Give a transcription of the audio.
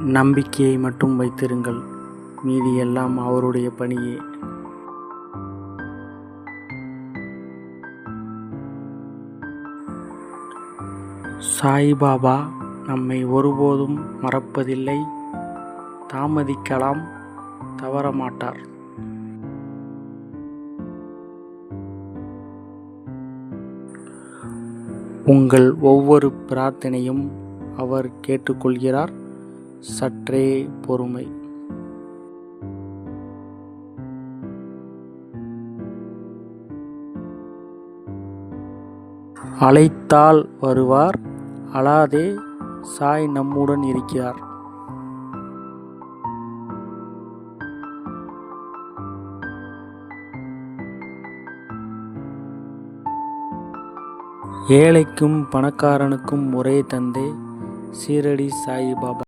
நம்பிக்கையை மட்டும் வைத்திருங்கள். மீதி எல்லாம் அவருடைய பணியே. சாய்பாபா நம்மை ஒருபோதும் மறப்பதில்லை. தாமதிக்கலாம் தவறமாட்டார். உங்கள் ஒவ்வொரு பிரார்த்தனையும் அவர் கேட்டுக்கொள்கிறார். சற்றே பொறுமை. அழைத்தால் வருவார் அழாதே சாய் நம்முடன் இருக்கிறார். ஏழைக்கும் பணக்காரனுக்கும் ஒரே தந்தை சீரடி சாய்பாபா.